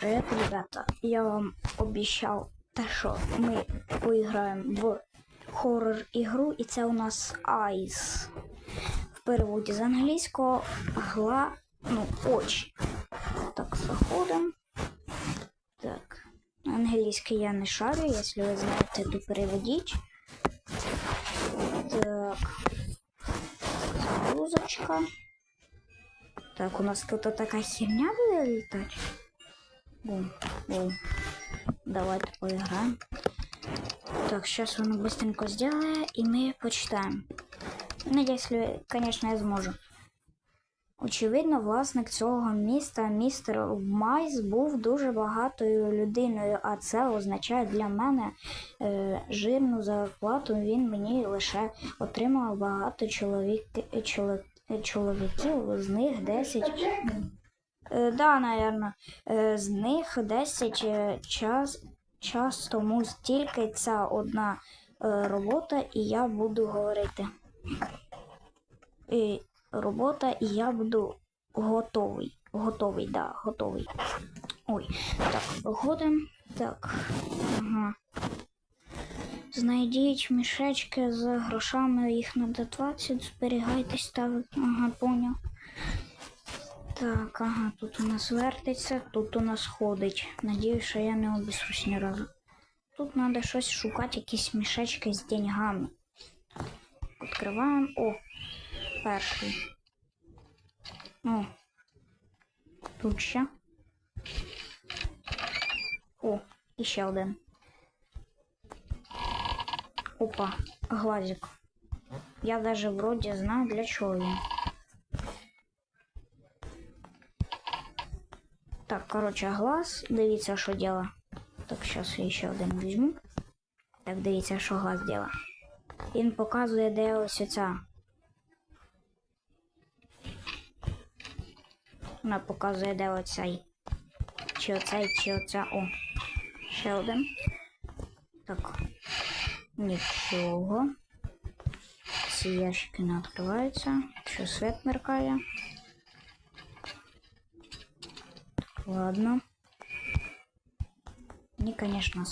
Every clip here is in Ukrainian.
Привет, ребята! Я вам обіцяв те, що ми поіграємо в хоррор ігру, і це у нас Eyes. В переводі з англійського гла, ну, очі. Так, заходимо. Так. Англійський я не шарю, якщо ви знаєте, то переведіть. Так. Загрузочка. Так, у нас тут така херня буде літати. Бум, бум. Давайте поиграем. Так, сейчас он быстренько сделает, и мы почитаем. Ну, если, конечно, я зможу. Очевидно, власник цього міста, містер Майс, був дуже багатою людиною, а це означає для мене е, жирну зарплату. Він мені лише отримав багато чоловік, чоло- чоловіків, з них 10 Е, да, наверно. Е, з них 10 е, час, час тому стільки ця одна е, робота, і я буду говорити. І робота, і я буду готовий. Готовий, да, готовий. Ой, так, виходимо. Так. Ага. Знайдіть мішечки з грошами, їх на 20, зберігайтесь там. Ага, поняв. Так, ага, тут у нас вертиться, тут у нас ходить. Надіюсь, що я не обісрусь ні разу. Тут треба щось шукати, якісь мішечки з деньгами. Відкриваємо. О, перший. О. Тут ще. О, і ще один. Опа, глазик. Я даже вроді знаю для чого він. Короче, глаз. Дивіться, що діло. Так, зараз я ще один візьму. Так, дивіться, що глаз діло. Він показує, де ось оця. Вона показує, де оцей. Чи оцей, чи оця. О. Ще один. Так. Нічого. Ці ящики не відкриваються. Що світ меркає. Ладно. Мне, конечно,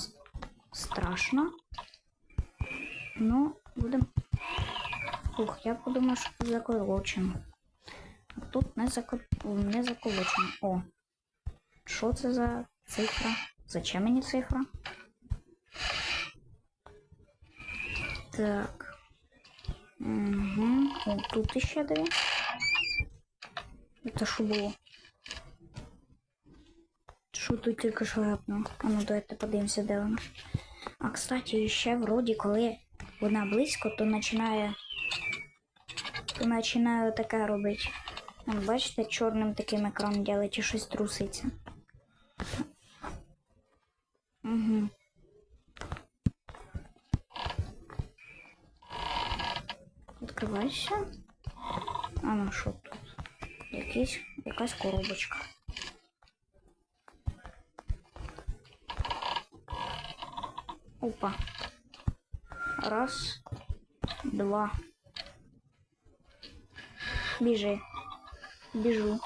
страшно. Но будем. Ух, я подумав, що тут заколочено. А тут не, зако... не заколочено. О. Що це за цифра? Зачем мені цифра? Так. Угу. О, тут ще дві. Це що було? Тут тільки що? А ну давайте подивимося, де вона. А кстати, ще вроді, коли вона близько, то починає. То починає таке робити. Вон, бачите, чорним таким екраном ділить і щось труситься. Угу. Відкривайся. А ну що тут? Якийсь, якась коробочка. Опа. Раз, два. Біжи. Біжу.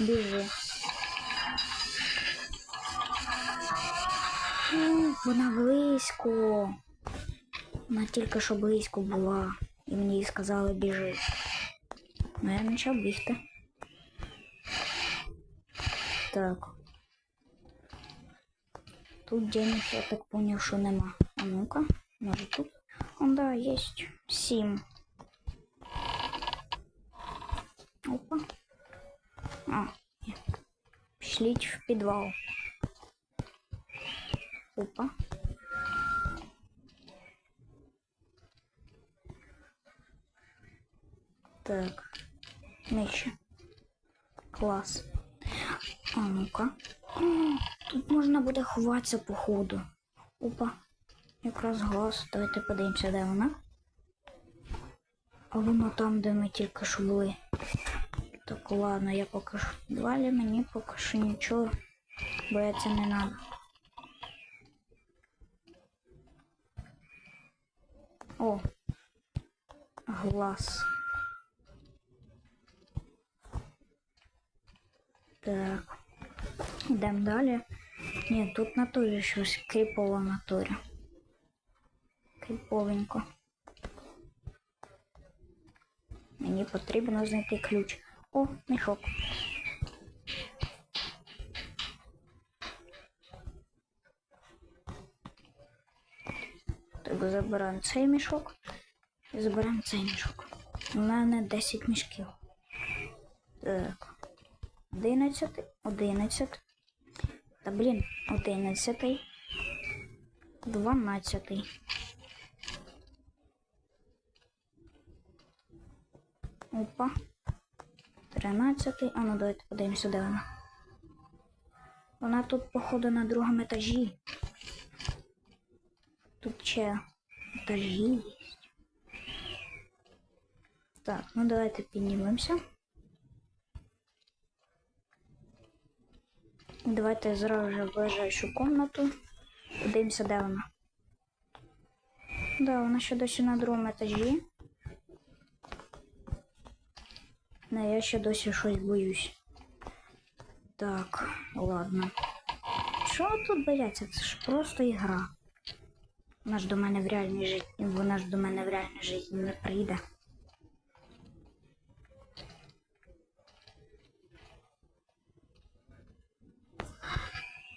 Біжи. М, Вона близько. Вона тільки що близько була. І мені сказали біжи. Ну я почав бігти. Так. Тут денег, я так понял, что нема. А ну-ка, может тут? Он, да, есть. Сим. Опа. А, ні. Пішліть в підвал. Опа. Так. Нижче. Клас. А ну-ка. Тут можна буде ховатися по ходу. Опа. Якраз глаз. Давайте подивимося, де вона. А воно там, де ми тільки що. Так, ладно, я поки що в підвалі, мені поки що нічого бояться не треба. О. Глаз. Так. Йдемо далі. Ні, тут на турі щось кріпово на турі. Кріповенько. Мені потрібно знайти ключ. О, мішок. Так, забираємо цей мішок і забираємо цей мішок. У мене 10 мішків. Так. 11, 11. Та блін, 11. 12. Опа. 13. А ну давайте подивимося, де вона. Вона тут, походу, на другому етажі. Тут ще етажі є. Так, ну давайте піднімемося. Давайте зразу же в ближайшу комнату. Подивимося, де вона. Да, вона ще досі на другому етажі. Не, я ще досі щось боюсь. Так, ладно. Що тут бояться? Це ж просто ігра. Вона ж до мене в реальній житті. Вона ж до мене в реальній житті не прийде.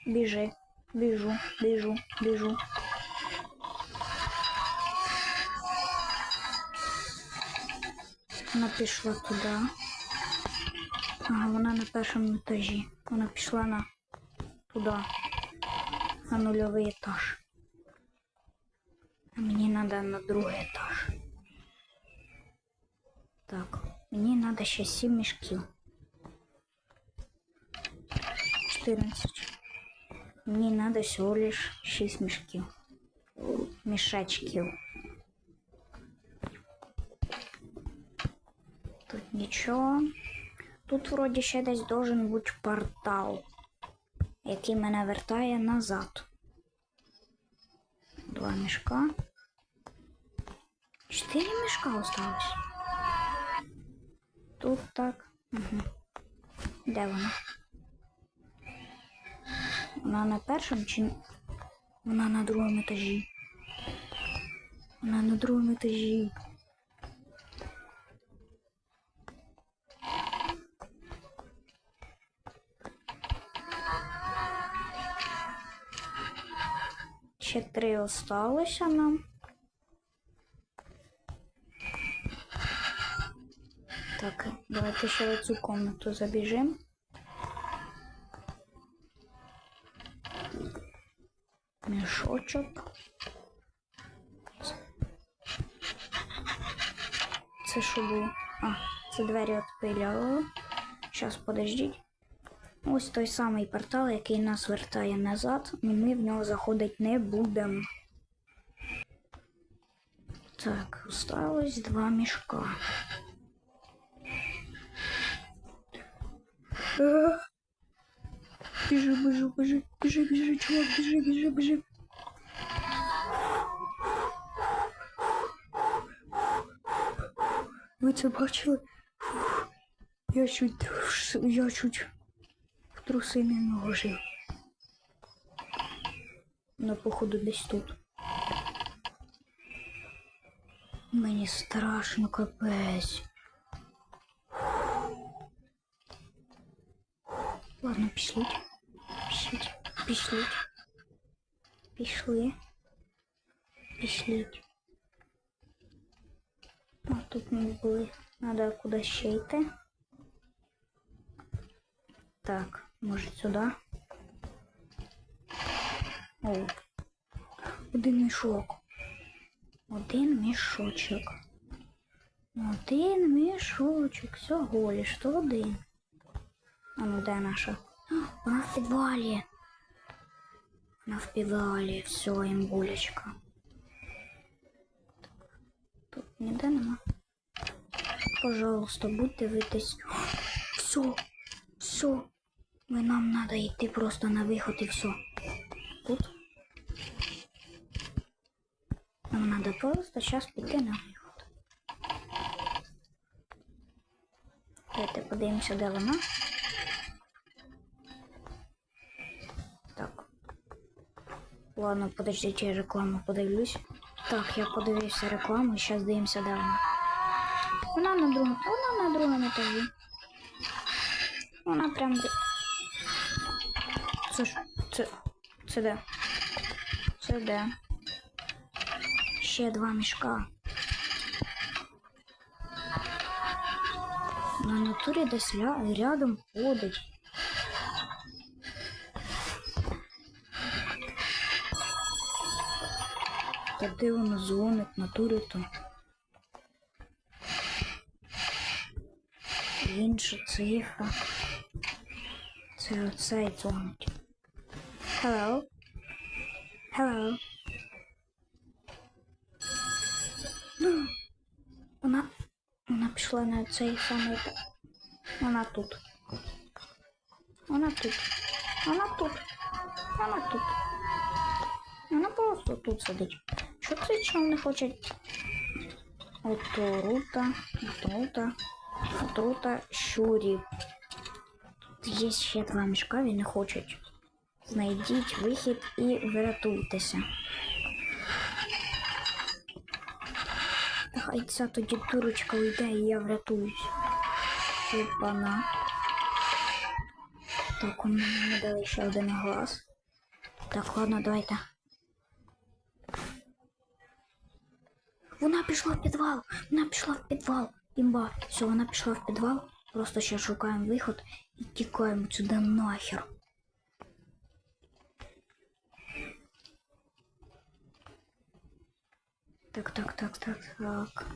Біжи, біжу, біжу, біжу. Вона пішла туди. Ага, вона на першому етажі. Вона пішла на туди. На нульовий етаж. А мені треба на другий етаж. Так, мені треба ще 7 мішків. 14. Мені треба всього лиш 6 мішків. Мішечків. Тут нічого. Тут вроді ще десь должен бути портал, який мене вертає назад. Два мішка. Чотири мішка осталось. Тут так. Угу. Де вона? Вона на першому чи вона на другому етажі? Вона на другому етажі. Ще три осталося нам. Так, давайте ще в цю комнату забіжимо. Мішочок. Це що було? А, це двері відпиляли. Зараз подождіть. Ось той самий портал, який нас вертає назад, і ми в нього заходити не будемо. Так, осталось два мішка. А! Біжи, біжи, біжи, біжи, біжи, чувак, біжи, біжи, біжи. Ви це бачили? Я чуть, я чуть в труси не наложив. Ну, походу, десь тут. Мені страшно капець. Ладно, пішліть. Пішліть. Пішліть. Пішли. Пішліть. А тут ми були. Надо кудись ще йти. Так, може сюди. О. Один мішок. Один мішочок. Один мішочок. Всього лиш то один. А ну де наша? А, Вона в підвалі. Вона в підвалі. Все, імбулечка. Тут ніде нема. Пожалуйста, будьте дивитись. Все, все. Ми нам надо йти просто на виход і все. Тут. Нам надо просто зараз піти на виход. Давайте подивимося, де вона. Ладно, подождите, я рекламу подивлюсь. Так, я подивився рекламу, зараз дивимося далі. Вона на другому, вона на другому етажі. Вона прям де. Це ж, це, це де? Це де? Ще два мішка. На натурі десь рядом ходить. Та де воно дзвонить на турі то? Інша цифра. Це оцей дзвонить. Hello? Hello? Ну, Вона, вона пішла на цей самий. Вона тут. Вона тут. Вона тут. Вона тут. Вона просто тут сидить. Що цей чел не хоче? Отрута, отрута, отрута, щурі. Є ще два мішка, він не хочуть. Знайдіть вихід і врятуйтеся. Хай ця тоді дурочка уйде і я врятуюсь. Опана. Так, у мене дали ще один глаз. Так, ладно, давайте. Вона пішла в підвал. Вона пішла в підвал. Імба. Все, вона пішла в підвал. Просто ще шукаємо виход і тікаємо сюди нахер. Так, так, так, так, так.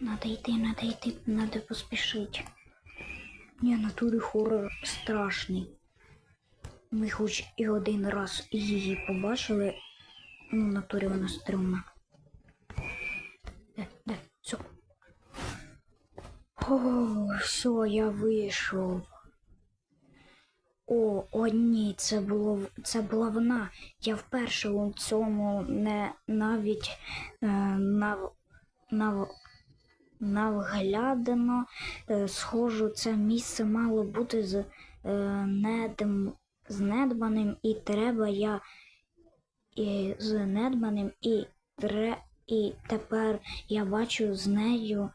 Надо йти, надо йти, надо поспішити. Ні, натурі хорор страшний. Ми хоч і один раз її побачили. Ну, натурі вона стрьомна. Все. О, все, я вийшов. О, о, ні, це було це була вона. Я вперше у цьому не навіть е, нав, нав, навглядано е, схожу, це місце мало бути з е, недм, знедбаним, і треба я і з недбаним, і тре, і тепер я бачу з нею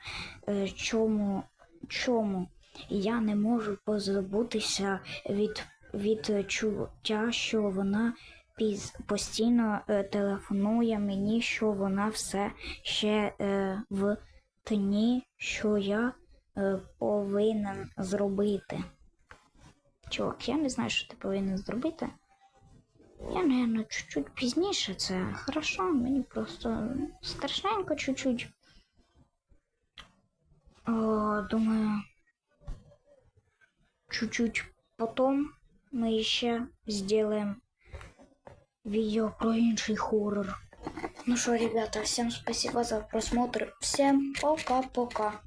е, чому, чому я не можу позбутися від відчуття, що вона піз, постійно е, телефонує мені, що вона все ще е, в тні, що я повинен зробити. Чувак, я не знаю, що ти повинен зробити. Я, наверное, чуть-чуть пізніше це хорошо, мені просто страшненько чуть-чуть. О, думаю, чуть-чуть потом мы еще сделаем видео про інший хоррор. Ну что, ребята, всем спасибо за просмотр. Всем пока-пока.